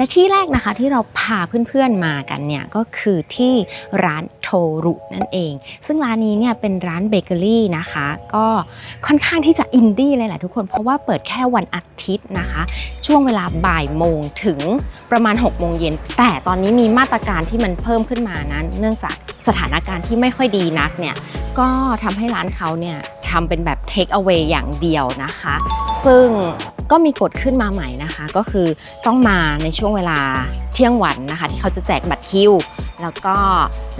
และที่แรกนะคะที่เราพาเพื่อนๆมากันเนี่ยก็คือที่ร้านโทรุนั่นเอง ซึ่งร้านนี้เนี่ยเป็นร้านเบเกอรี่นะคะ ก็ค่อนข้างที่จะอินดี้เลยแหละทุกคนเพราะว่าเปิดแค่วันอาทิตย์นะคะ ช่วงเวลาบ่ายโมงถึงประมาณ6โมงเย็นแต่ตอนนี้มีมาตรการที่มันเพิ่มขึ้นมานั้น เนื่องจากสถานการณ์ที่ไม่ค่อยดีนักเนี่ยก็ทำให้ร้านเขาเนี่ยทำเป็นแบบ take away อย่างเดียวนะคะ ซึ่ง ก็มีกฎขึ้นมาใหม่นะคะ ก็คือต้องมาในช่วงเวลาเที่ยงวันนะคะ ที่เขาจะแจกบัตรคิว แล้วก็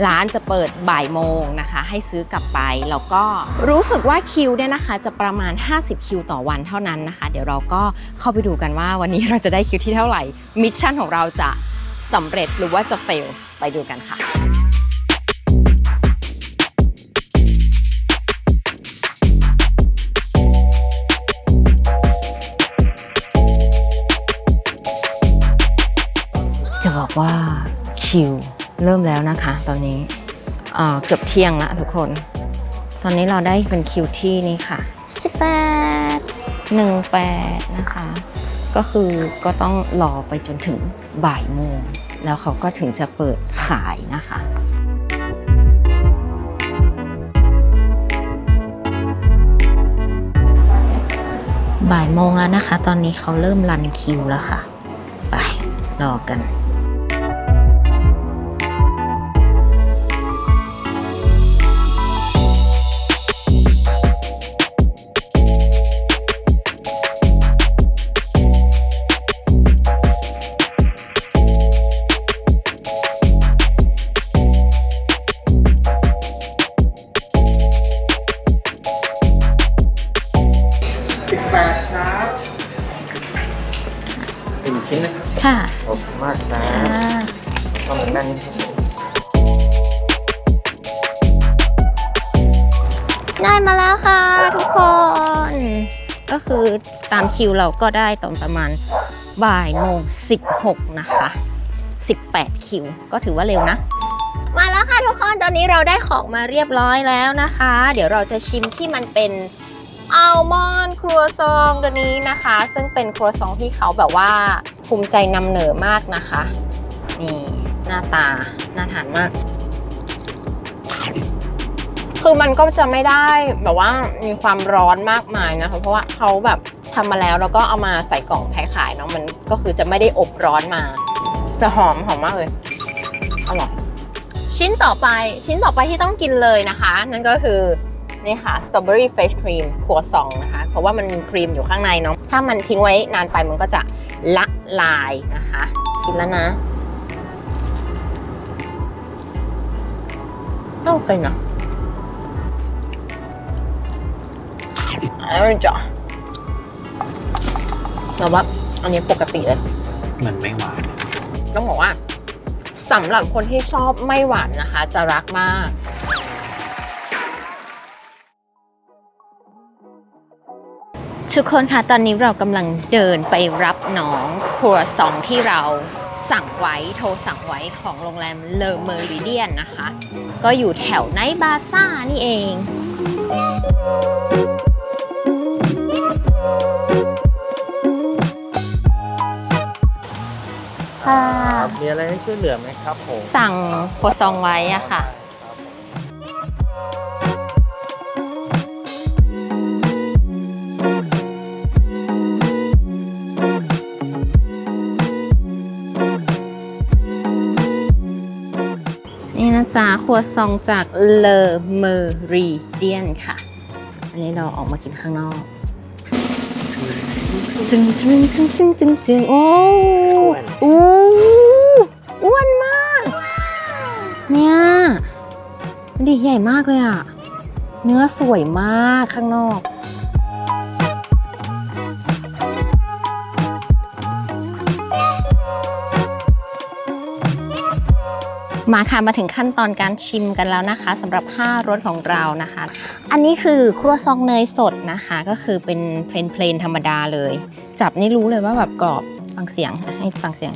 ร้านจะเปิดบ่ายโมงนะคะ ให้ซื้อกลับไป แล้วก็รู้สึกว่าคิวเนี่ยนะคะจะประมาณ 50 คิวต่อวันเท่านั้นนะคะ เดี๋ยวเราก็เข้าไปดูกันว่าวันนี้เราจะได้คิวที่เท่าไหร่มิชชั่นของเราจะสำเร็จหรือว่าจะเฟลไปดูกันค่ะ บอกว่าคิวเริ่มแล้วนะคะ ตอนนี้เอ่อเกือบเที่ยงละทุกคน ตอนนี้เราได้เป็นคิวที่นี่ค่ะ18 18 นะคะ ก็คือก็ต้องรอไปจนถึงบ่ายโมง แล้วเขาก็ถึงจะเปิดขายนะคะบ่ายโมงแล้วนะคะ ตอนนี้เขาเริ่มรันคิวแล้วค่ะ ไปรอกัน ครับค่ะขอบคุณมากครับต้องนั่งนี่ครับผมได้มาแล้วค่ะ ทุกคน ก็คือตามคิวเราก็ได้ตอนประมาณบ่ายโมง16 นะคะ 18 คิว ก็ถือว่าเร็วนะ มาแล้วค่ะทุกคน ตอนนี้เราได้ของมาเรียบร้อยแล้วนะคะ เดี๋ยวเราจะชิมที่มันเป็น อัลมอนด์ครัวซองตัวนี้นะคะ ซึ่งเป็นครัวซองที่เขาแบบว่าภูมิใจนำเหนอมากนะคะ นี่หน้าตา น่าทานมาก คือมันก็จะไม่ได้แบบว่ามีความร้อนมากมายนะคะ เพราะว่าเขาแบบทำมาแล้วแล้วก็เอามาใส่กล่องแพ็คขายเนาะมันก็คือจะไม่ได้อบร้อนมาแต่หอมหอมมากเลย อร่อย ชิ้นต่อไปชิ้นต่อไปที่ต้องกินเลยนะคะ นั่นก็คือ นี่ค่ะสตรอเบอรี่เฟชครีมครัวซองนะคะ เพราะว่ามันมีครีมอยู่ข้างในเนาะถ้ามันทิ้งไว้นานไปมันก็จะละลายนะคะกินแล้วนะโอเคนะอร่อยจ้ะแต่ว่าอันนี้ปกติเลย มันไม่หวาน ต้องบอกว่าสำหรับคนที่ชอบไม่หวานนะคะ จะรักมาก ทุกคนคะตอนนี้เรากำลังเดินไปรับน้องครัวซองที่เราสั่งไว้โทรสั่งไว้ของโรงแรมเลอเมอริเดียนนะคะ ก็อยู่แถวไนท์บาซ่านี่เองค่ะครับมีอะไรให้ช่วยเหลือไหมครับผมสั่งครัวซองไว้อะค่ะ จ๊ะครัวซองจากเลอเมอริเดียนค่ะ อันนี้เราออกมากินข้างนอกจึงจึงจึงจึงจึงจึงโอ้โอ้อ้วนมาก เนี่ยมันดีใหญ่มากเลยอะเนื้อสวยมากข้างนอก มาค่ะมาถึงขั้นตอนการชิมกันแล้วนะคะสำหรับ 5รสของเรานะคะ อันนี้คือครัวซองเนยสดนะคะ ก็คือเป็นเพลนเพลนธรรมดาเลย จับนี่รู้เลยว่าแบบกรอบฟังเสียงให้ฟังเสียง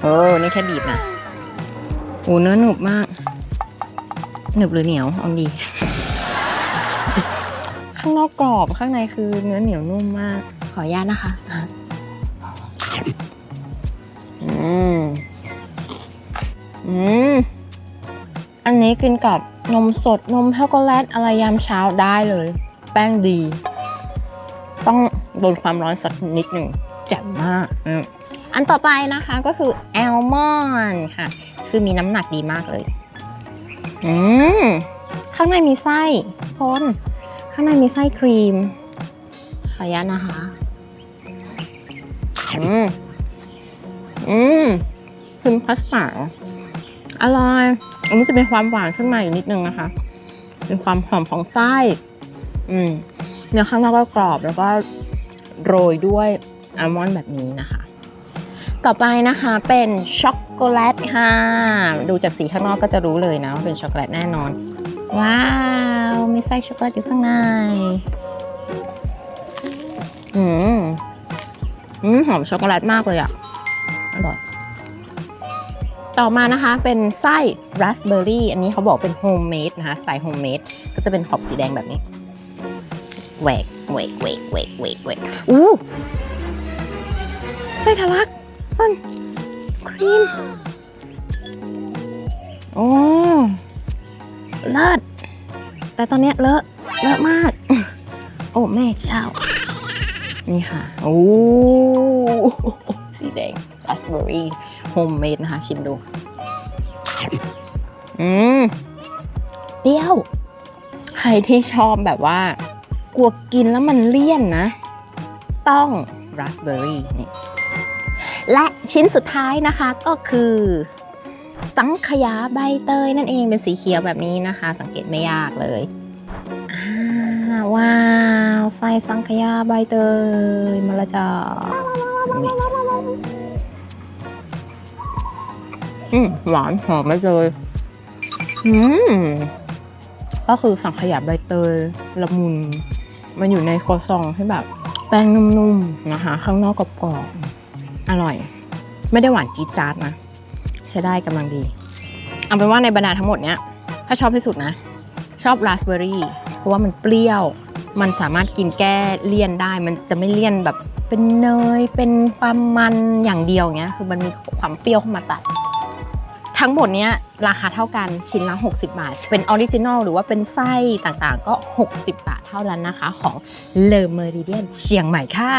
โอ้นี่แค่บีบนะโอ้เนื้อหนุบมาก หนึบหรือเหนียวเอาดีข้างนอกกรอบข้างในคือเนื้อเหนียวนุ่มมาก ขออนุญาตนะคะ อืม อืม อันนี้กินกับนมสดนมช็อกโกแลตอะไรยามเช้าได้เลย แป้งดี ต้องโดนความร้อนสักนิดหนึ่งแจ่มมากอืมอันต่อไปนะคะก็คือแอลมอนค่ะ คือมีน้ำหนักดีมากเลย อืม ข้างในมีไส้คนข้างในมีไส้ครีม ขออนุญาตนะคะ อืม อืมครีมพาสต้า อร่อยอันนี้จะเป็นความหวานขึ้นมาอีกนิดนึงนะคะ เป็นความหอมของไส้ อืมเนื้อข้างนอกก็กรอบแล้วก็โรยด้วยอัลมอนด์แบบนี้นะคะ ต่อไปนะคะเป็นช็อกโกแลตค่ะ ดูจากสีข้างนอกก็จะรู้เลยนะว่าเป็นช็อกโกแลตแน่นอน ว้าว มีไส้ช็อกโกแลตอยู่ข้างใน อืม อืม หอมช็อกโกแลตมากเลยอะอร่อย ต่อมานะคะเป็นไส้ราสเบอร์รี่อันนี้เขาบอกเป็นโฮมเมดนะคะสไตล์โฮมเมดก็จะเป็นขอบสีแดงแบบนี้แหวกแหวกแหวกแหวกแหวกแหวกอู้ไส้ทะลักมันครีมโอ้เลิศแต่ตอนเนี้ยเลอะเลอะมาก โอ้แม่เจ้า นี่ค่ะโอ้สีแดงราสเบอร์รี่ มเมดนะคะ ชิมดู อืมเปรี้ยว ใครที่ชอบแบบว่า กลัวกินแล้วมันเลี่ยนนะ ต้องราสเบอร์รี่นี่และชิ้นสุดท้ายนะคะก็คือ สังขยาใบเตยนั่นเองเป็นสีเขียวแบบนี้นะคะ สังเกตไม่ยากเลยว้าวใส่สังขยาใบเตยมาละจ้า อืมหวานหอมไม่เลย อืมก็คือสังขยาใบเตยละมุน มันอยู่ในโคซองที่แบบ แป้งนุ่มๆนะคะ ข้างนอกกรอบๆอร่อย ไม่ได้หวานจี๊ดจ๊าดนะ ใช้ได้กำลังดี เอาเป็นว่าในบรรดาทั้งหมดเนี้ย ถ้าชอบที่สุดนะ ชอบราสเบอร์รี่ เพราะว่ามันเปรี้ยว มันสามารถกินแก้เลี่ยนได้ มันจะไม่เลี่ยนแบบเป็นเนย เป็นความมันอย่างเดียวเงี้ย คือมันมีความเปรี้ยวเข้ามาตัด ทั้งหมดเนี้ยราคาเท่ากันชิ้นละ 60 บาท เป็นออริจินอลหรือว่าเป็นไส้ต่างๆ ก็ 60 บาทเท่านั้นนะคะ ของเลอเมอริเดียนเชียงใหม่ค่ะ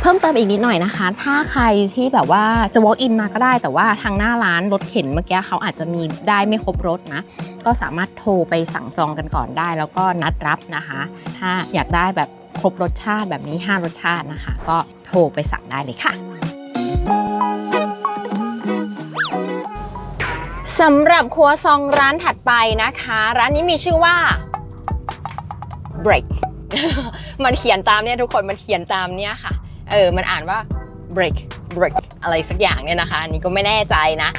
เพิ่มเติมอีกนิดหน่อยนะคะ ถ้าใครที่แบบว่าจะ walk in มาก็ได้ แต่ว่าทางหน้าร้านรถเข็นเมื่อกี้เขาอาจจะมีได้ไม่ครบรถนะ ก็สามารถโทรไปสั่งจองกันก่อนได้ แล้วก็นัดรับนะคะ ถ้าอยากได้แบบครบรสชาติแบบนี้ 5 รสชาตินะคะ ก็โทรไปสั่งได้เลยค่ะ สำหรับครัวซองร้านถัดไปนะคะ ร้านนี้มีชื่อว่า break มันเขียนตามเนี่ยทุกคนมันเขียนตามเนี่ยค่ะ เออ มันอ่านว่า break break อะไรสักอย่างเนี่ยนะคะ อันนี้ก็ไม่แน่ใจนะ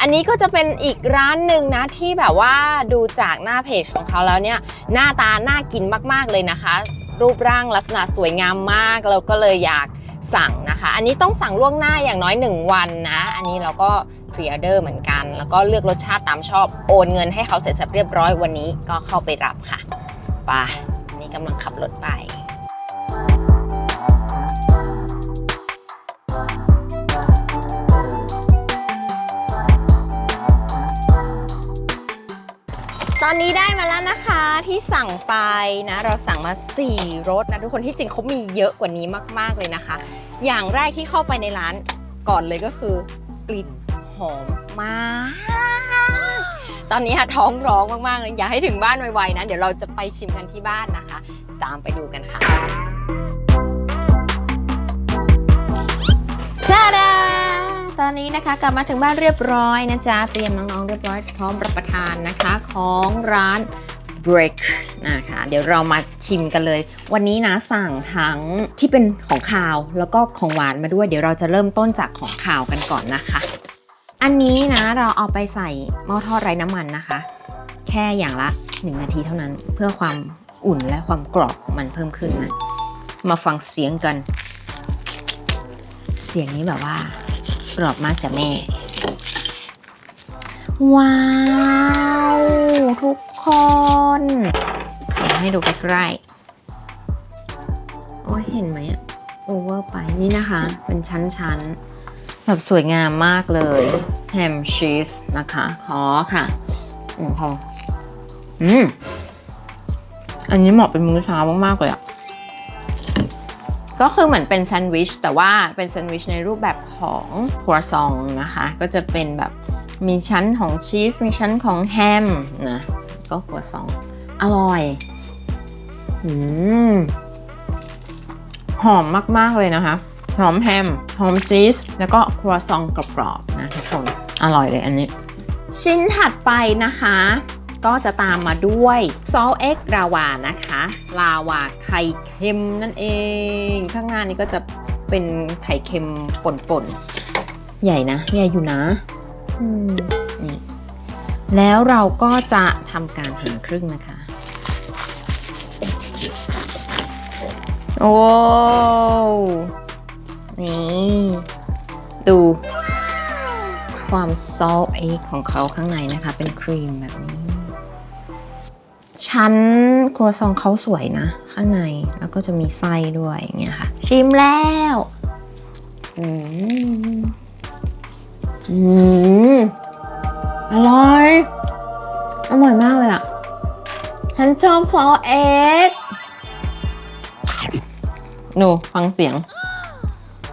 อันนี้ก็จะเป็นอีกร้านหนึ่งนะที่แบบว่าดูจากหน้าเพจของเขาแล้วเนี่ย หน้าตาน่ากินมากๆเลยนะคะ รูปร่างลักษณะสวยงามมากเราก็เลยอยากสั่งนะคะ อันนี้ต้องสั่งล่วงหน้าอย่างน้อย 1 วันนะ อันนี้เราก็ พรีออเดอร์เหมือนกัน แล้วก็เลือกรสชาติตามชอบ โอนเงินให้เขาเสร็จสับเรียบร้อยวันนี้ก็เข้าไปรับค่ะไปอันนี้กำลังขับรถไปตอนนี้ได้มาแล้วนะคะที่สั่งไปนะ เราสั่งมา 4รสนะทุกคนที่จริงเขามีเยอะกว่านี้มาก ๆ เลยนะคะ อย่างแรกที่เข้าไปในร้านก่อนเลยก็คือกลิ่น หอมมาก ตอนนี้ท้องร้องมากๆเลยอยากให้ถึงบ้านไวๆนะ เดี๋ยวเราจะไปชิมกันที่บ้านนะคะ ตามไปดูกันค่ะจ้าดาตอนนี้นะคะกลับมาถึงบ้านเรียบร้อยนะจ๊ะ เตรียมน้องๆเรียบร้อยพร้อมรับประทานนะคะของร้าน Break นะคะเดี๋ยวเรามาชิมกันเลย วันนี้นะสั่งทั้งที่เป็นของคาวแล้วก็ของหวานมาด้วย เดี๋ยวเราจะเริ่มต้นจากของคาวกันก่อนนะคะ อันนี้นะเราเอาไปใส่หม้อทอดไร้น้ำมันนะคะ แค่อย่างละ 1 นาทีเท่านั้นเพื่อความอุ่นและความกรอบของมันเพิ่มขึ้นนะ มาฟังเสียงกัน เสียงนี้แบบว่า กรอบมากจ้ะแม่ ว้าว ทุกคนเดี๋ยวให้ดูใกล้ๆโอ้ยเห็นไหมอะโอเวอร์ไปนี่นะคะ เป็นชั้นๆ แบบสวยงามมากเลยแฮมชีสนะคะ ขอค่ะ อืมพออืม อันนี้เหมาะเป็นมื้อเช้ามาก ๆ เลยอะก็คือเหมือนเป็นแซนด์วิช แต่ว่าเป็นแซนด์วิชในรูปแบบของครัวซองนะคะ ก็จะเป็นแบบมีชั้นของชีส มีชั้นของแฮมนะ ก็ครัวซอง อร่อย อืม หอมมาก ๆ เลยนะคะ หอมแฮม หอมชีส แล้วก็ครัวซองกรอบๆนะทุกคน อร่อยเลยอันนี้ ชิ้นถัดไปนะคะ ก็จะตามมาด้วยซอสเอ็กราวานะคะ ลาวาไข่เค็มนั่นเอง ข้างหน้านี้ก็จะเป็นไข่เค็มป่นๆ ใหญ่นะ ใหญ่อยู่นะอืมนี่แล้วเราก็จะทำการหั่นครึ่งนะคะ โอ้ นี่ดู ความซอสเอกของเขาข้างในนะคะ เป็นครีมแบบนี้ ชั้นครัวซองเขาสวยนะ ข้างในแล้วก็จะมีไส้ด้วยอย่างเงี้ยค่ะ ชิมแล้วอืมอืมอร่อย อร่อยมากเลยอะฉันชอบซอเอ็กหนูฟังเสียง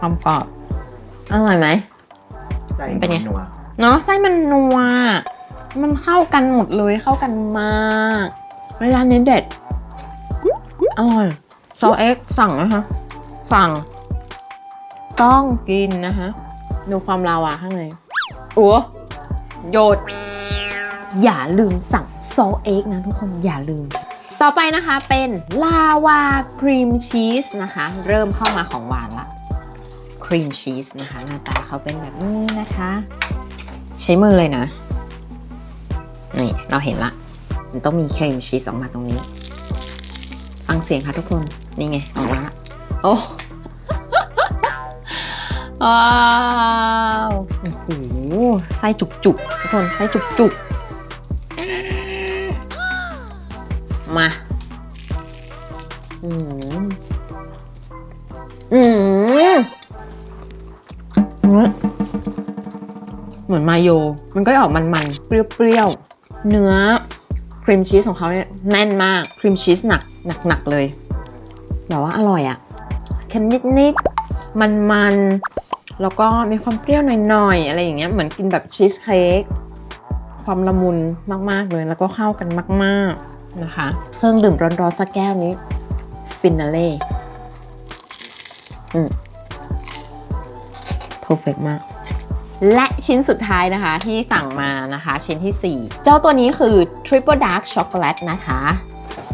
ความกรอบ อร่อยไหมเป็นไง นัวเนาะไส้มันนัว มันเข้ากันหมดเลยเข้ากันมากร้านนี้เด็ด อร่อยซอสเอ็กสั่งนะคะ สั่ง ต้องกินนะคะ ดูความลาวาข้างในโอ้โยด อย่าลืมสั่งซอสเอ็กนะทุกคนอย่าลืม ต่อไปนะคะเป็นลาวาครีมชีสนะคะ เริ่มเข้ามาของหวานละ ครีมชีสนะคะ หน้าตาเขาเป็นแบบนี้นะคะ ใช้มือเลยนะ นี่ เราเห็นละ มันต้องมีครีมชีสออกมาตรงนี้ ฟังเสียงค่ะทุกคน นี่ไง ออกมาละโอ้ว้าวโอ้โหไส้จุกๆทุกคนไส้จุกๆมา อืม อืม เหมือนมาโย มันก็จะออกมันๆ เปรี้ยวๆ เนื้อครีมชีสของเขาเนี่ยแน่นมาก ครีมชีสหนักหนักๆเลยแบบว่าอร่อยอะเค็มนิดๆ มันๆ แล้วก็มีความเปรี้ยวหน่อยๆ อะไรอย่างเงี้ย เหมือนกินแบบชีสเค้ก ความละมุนมากๆเลย แล้วก็เข้ากันมากๆนะคะ เครื่องดื่มร้อนๆสักแก้วนี้ ฟินาเล่ อืม perfect มาก และชิ้นสุดท้ายนะคะที่สั่งมานะคะ ชิ้นที่ 4 เจ้าตัวนี้คือ Triple Dark Chocolate นะคะ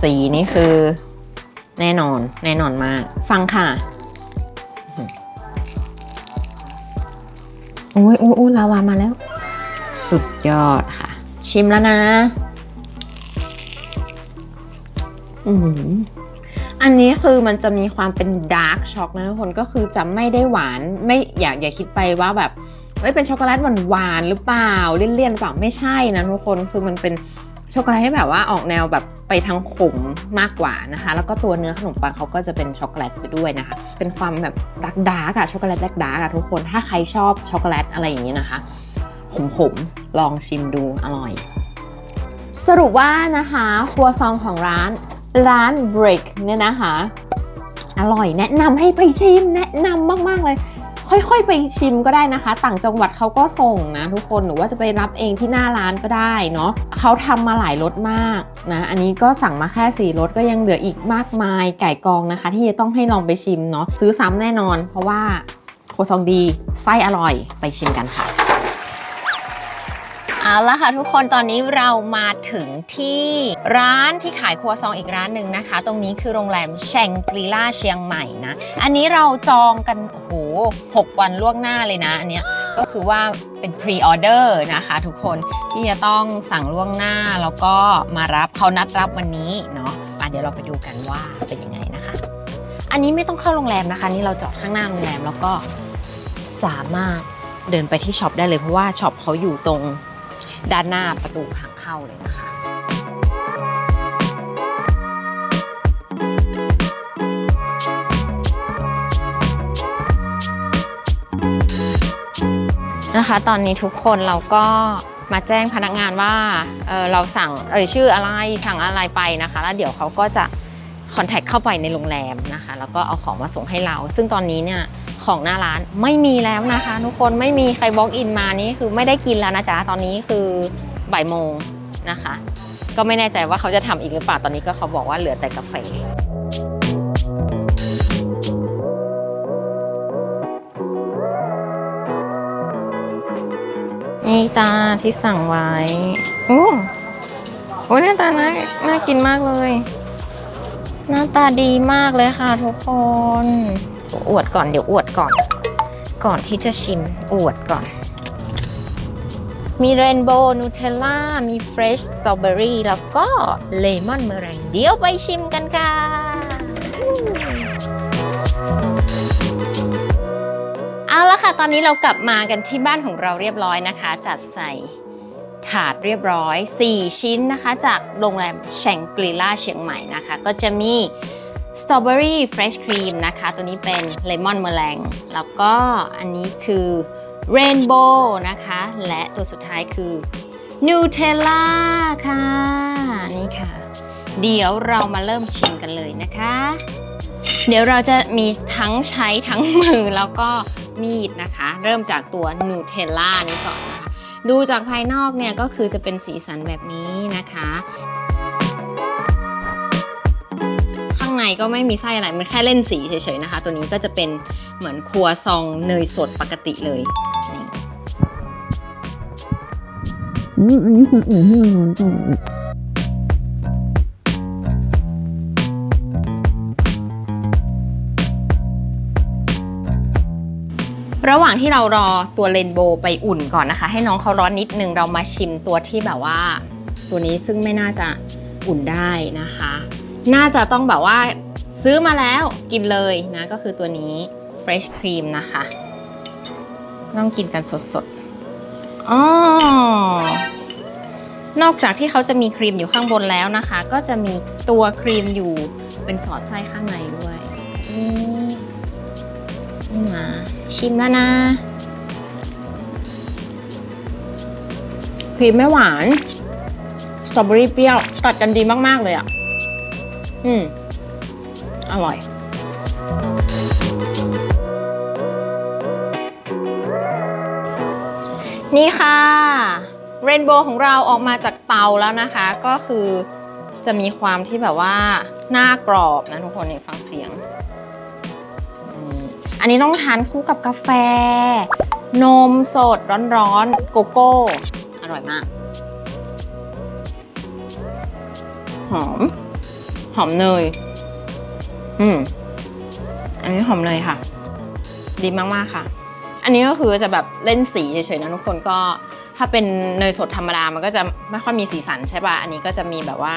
สีนี่คือแน่นอนแน่นอนมาก ฟังค่ะโอ้ยโอ้ยโอ้ยลาวามาแล้ว สุดยอดค่ะ ชิมแล้วนะ อืม อันนี้คือมันจะมีความเป็นดาร์กช็อกนะทุกคนก็คือจะไม่ได้หวานไม่อยากอย่าคิดไปว่าแบบเอ้ยเป็นช็อกโกแลตหวานหวานๆหรือเปล่าเลี่ยนๆหรือเปล่าไม่ใช่นะทุกคนคือมันเป็นช็อกโกแลตที่แบบว่าออกแนวแบบไปทางขมมากกว่านะคะ แล้วก็ตัวเนื้อขนมปังเขาก็จะเป็นช็อกโกแลตไปด้วยนะคะ เป็นความแบบดักดาร์กอะช็อกโกแลตดักดาร์กอะทุกคนถ้าใครชอบช็อกโกแลตอะไรอย่างนี้นะคะขมๆลองชิมดูอร่อย สรุปว่านะคะครัวซองของร้าน ร้าน Break เนี่ยนะคะ อร่อยแนะนำให้ไปชิม แนะนำมาก ๆ เลย ค่อยๆ ไปชิมก็ได้นะคะ ต่างจังหวัดเขาก็ส่งนะทุกคนหรือว่าจะไปรับเองที่หน้าร้านก็ได้เนาะเขาทำมาหลายรสมากนะอันนี้ก็สั่งมาแค่4รสก็ยังเหลืออีกมากมายไก่กองนะคะ ที่จะต้องให้ลองไปชิมเนาะซื้อซ้ำแน่นอน เพราะว่าโคซองดีไส้อร่อยไปชิมกันค่ะ เอาละค่ะทุกคนตอนนี้เรามาถึงที่ร้านที่ขายครัวซองอีกร้านหนึ่งนะคะ ตรงนี้คือโรงแรมแชงกรีล่าเชียงใหม่นะ อันนี้เราจองกันโอ้โห6วันล่วงหน้าเลยนะอันเนี้ยก็คือว่าเป็นพรีออเดอร์นะคะทุกคนที่จะต้องสั่งล่วงหน้าแล้วก็มารับเขานัดรับวันนี้เนาะมาเดี๋ยวเราไปดูกันว่าเป็นยังไงนะคะ อันนี้ไม่ต้องเข้าโรงแรมนะคะ นี่เราจอดข้างหน้าโรงแรมแล้วก็สามารถเดินไปที่ช็อปได้เลยเพราะว่าช็อปเขาอยู่ตรง ด้านหน้าประตูทางเข้าเลยนะคะนะคะ ตอนนี้ทุกคนเราก็มาแจ้งพนักงานว่าเเราสั่งเอ่ยชื่ออะไรสั่งอะไรไปนะคะ แล้วเดี๋ยวเขาก็จะคอนแทคเข้าไปในโรงแรมนะคะ แล้วก็เอาของมาส่งให้เรา ซึ่งตอนนี้เนี่ย ของหน้าร้านไม่มีแล้วนะคะ ทุกคนไม่มีใครบล็อกอินมานี่คือไม่ได้กินแล้วนะจ๊ะตอนนี้คือบ่ายโมงนะคะ ก็ไม่แน่ใจว่าเขาจะทำอีกหรือเปล่าตอนนี้ก็เขาบอกว่าเหลือแต่กาแฟนี่จ้าที่สั่งไว้โอ้โหหน้าตาน่าน่ากินมากเลย หน้าตาดีมากเลยค่ะทุกคน อวดก่อนเดี๋ยวอวดก่อน ก่อนที่จะชิมอวดก่อน มีเรนโบว์นูเทลล่า มีเฟรชสตรอเบอรี่แล้วก็เลมอนเมอแรงเดี๋ยวไปชิมกันค่ะ เอาละค่ะ ตอนนี้เรากลับมากันที่บ้านของเราเรียบร้อยนะคะ จัดใส่ถาดเรียบร้อย 4 ชิ้นนะคะ จากโรงแรมแชงกรีล่าเชียงใหม่นะคะ ก็จะมี สตรอเบอรี่เฟรชครีมนะคะ ตัวนี้เป็นเลมอนเมลงแล้วก็อันนี้คือเรนโบว์นะคะ และตัวสุดท้ายคือนูเทลล่าค่ะ นี่ค่ะ เดี๋ยวเรามาเริ่มชิมกันเลยนะคะ เดี๋ยวเราจะมีทั้งใช้ทั้งมือแล้วก็มีดนะคะ เริ่มจากตัวนูเทลล่านี้ก่อนนะคะ ดูจากภายนอกเนี่ยก็คือจะเป็นสีสันแบบนี้นะคะ ในก็ไม่มีไส้อะไร มันแค่เล่นสีเฉยๆนะคะ ตัวนี้ก็จะเป็นเหมือนครัวซองเนยสดปกติเลยนี่อืมอันนี้คืออื่นที่มันร้อนก่อระหว่างที่เรารอตัวเรนโบว์ไปอุ่นก่อนนะคะ ให้น้องเขาร้อนนิดนึงเรามาชิมตัวที่แบบว่า ตัวนี้ซึ่งไม่น่าจะอุ่นได้นะคะ น่าจะต้องแบบว่าซื้อมาแล้วกินเลยนะก็คือตัวนี้ Fresh Cream นะคะ ต้องกินกันสดๆอ๋อนอกจากที่เขาจะมีครีมอยู่ข้างบนแล้วนะคะ ก็จะมีตัวครีมอยู่เป็นสอดไส้ข้างในด้วยนี่มาชิมแล้วนะ ครีมไม่หวาน สตรอเบอรี่เปรี้ยว ตัดกันดีมาก ๆ เลยอะ อืม อร่อย นี่ค่ะ เรนโบว์ของเราออกมาจากเตาแล้วนะคะ ก็คือจะมีความที่แบบว่าหน้ากรอบนะทุกคนเนี่ยฟังเสียง อันนี้ต้องทานคู่กับกาแฟ นมสดร้อนๆ โกโก้ อร่อยมาก หอม หอมเนย อืม อันนี้หอมเนยค่ะ ดีมากๆค่ะ อันนี้ก็คือจะแบบเล่นสีเฉยๆนะทุกคนก็ถ้าเป็นเนยสดธรรมดา มันก็จะไม่ค่อยมีสีสันใช่ป่ะ อันนี้ก็จะมีแบบว่า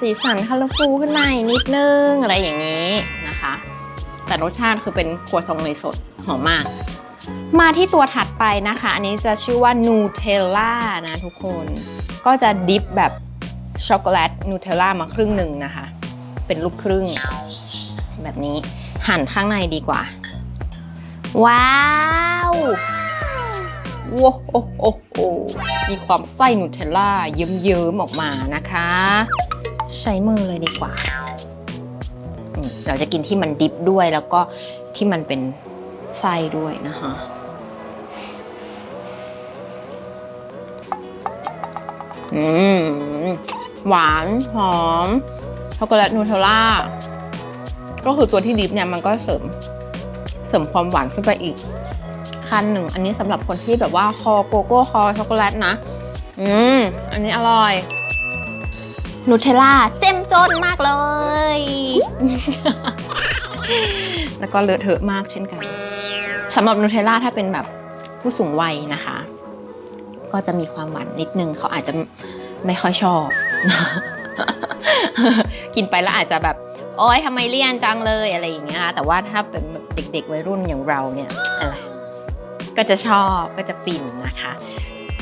สีสันคัลฟูขึ้นมาอีกนิดนึงอะไรอย่างนี้นะคะ แต่รสชาติคือเป็นครัวซองเนยสดหอมมาก มาที่ตัวถัดไปนะคะ อันนี้จะชื่อว่านูเทลล่านะทุกคน ก็จะดิฟแบบช็อกโกแลตนูเทลล่ามาครึ่งหนึ่งนะคะ เป็นลูกครึ่ง แบบนี้หั่นข้างในดีกว่า ว้าวว้าโอ้โอ้โอ้มีความไส้นูเทลล่าเยิ้มๆออกมานะคะ ใช้มือเลยดีกว่า เราจะกินที่มันดิฟด้วยแล้วก็ที่มันเป็นไส้ด้วยนะคะอืมหวาน หอม ช็อกโกแลตนูเทลล่าก็คือตัวที่ดิฟเนี่ยมันก็เสริมเสริมความหวานขึ้นไปอีกคันหนึ่ง อันนี้สำหรับคนที่แบบว่าคอโกโก้คอช็อกโกแลตนะ อืม อันนี้อร่อย นูเทลล่าเจ้มจนมากเลย แล้วก็เลอะเทอะมากเช่นกันสำหรับนูเทลล่าถ้าเป็นแบบผู้สูงวัยนะคะ ก็จะมีความหวานนิดนึงเขาอาจจะไม่ค่อยชอบ กินไปแล้วอาจจะแบบโอ๊ยทำไมเลี่ยนจังเลยอะไรอย่างเงี้ยแต่ว่าถ้าเป็นเด็กๆวัยรุ่นอย่างเราเนี่ยอะไรก็จะชอบก็จะฟินนะคะ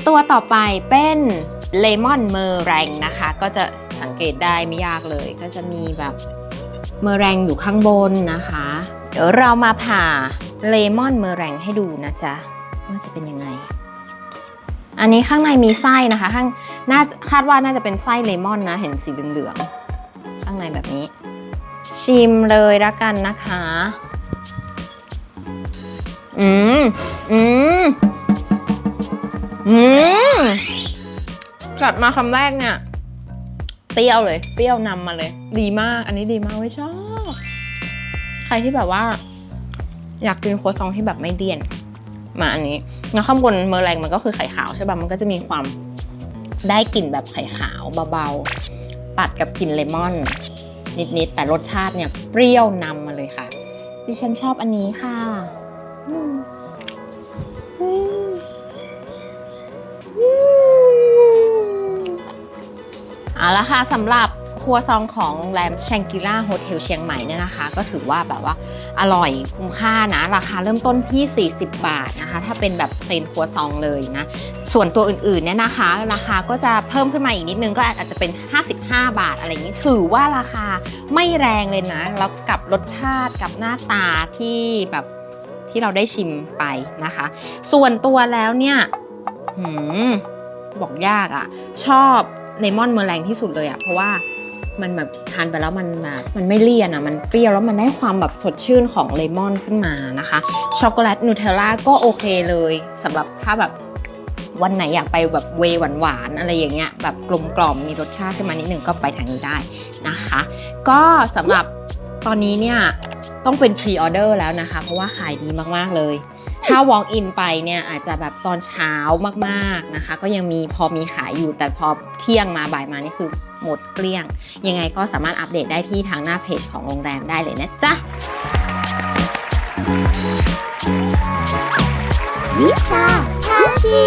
ตัวต่อไปเป็นเลมอนเมอร์แรงนะคะ ก็จะสังเกตได้ไม่ยากเลย ก็จะมีแบบเมอร์แรงอยู่ข้างบนนะคะ เดี๋ยวเรามาผ่าเลมอนเมอร์แรงให้ดูนะจ๊ะว่าจะเป็นยังไง อันนี้ข้างในมีไส้นะคะ ข้างน่าคาดว่าน่าจะเป็นไส้เลมอนนะ เห็นสีเหลืองๆข้างในแบบนี้ ชิมเลยละกันนะคะ อืม อืม อืม จัดมาคำแรกเนี่ย เปรี้ยวเลย เปรี้ยวนำมาเลย ดีมาก อันนี้ดีมากเว้ชอบ ใครที่แบบว่า อยากกินโครัวซองที่แบบไม่เลี่ยน มาอันนี้ แล้วข้างบนเมอร์แรงมันก็คือไข่ขาวใช่ป่ะมันก็จะมีความได้กลิ่นแบบไข่ขาวเบาๆ ตัดกับกลิ่นเลมอน นิดๆ แต่รสชาติเนี่ยเปรี้ยวนำมาเลยค่ะ ดิฉันชอบอันนี้ค่ะอืมอืมอืมเอาละค่ะสำหรับ ครัวซองของแรมแชงกิล่าโฮเทลเชียงใหม่เนี่ยนะคะ ก็ถือว่าแบบว่าอร่อยคุ้มค่านะ ราคาเริ่มต้นที่ 40 บาทนะคะ ถ้าเป็นแบบเพลนครัวซองเลยนะ ส่วนตัวอื่นๆเนี่ยนะคะ ราคาก็จะเพิ่มขึ้นมาอีกนิดนึงก็อาจจะเป็น 55 บาทอะไรอย่างนี้ถือว่าราคาไม่แรงเลยนะ แล้วกับรสชาติกับหน้าตาที่แบบที่เราได้ชิมไปนะคะ ส่วนตัวแล้วเนี่ยบอกยากอะ่ะ ชอบเลมอนเมอร์แรงที่สุดเลยอะ่ะ เพราะว่า มันแบบทานไปแล้วมันแบบมันไม่เลี่ยนอะ่ะมันเปรี้ยวแล้วมันได้ความแบบสดชื่นของเลมอนขึ้นมานะคะช็อกโกแลตนูเทลล่าก็โอเคเลยสำหรับถ้าแบบวันไหนอยากไปแบบเวหวานๆอะไรอย่างเงี้ยแบบกลมกล่อมมีรสชาติขึ้นมานิดนึงก็ไปทางนี้ได้นะคะ ก็สำหรับตอนนี้เนี่ยต้องเป็นพรีออเดอร์แล้วนะคะ เพราะว่าขายดีมากๆเลย ถ้า walk in ไปเนี่ยอาจจะแบบตอนเช้ามากๆนะคะ ก็ยังมีพอมีขายอยู่แต่พอเที่ยงมาบ่ายมานี่คือ หมดเกลี้ยง ยังไงก็สามารถอัปเดตได้ที่ทางหน้าเพจของโรงแรมได้เลยนะจ๊ะวิชาชาชิ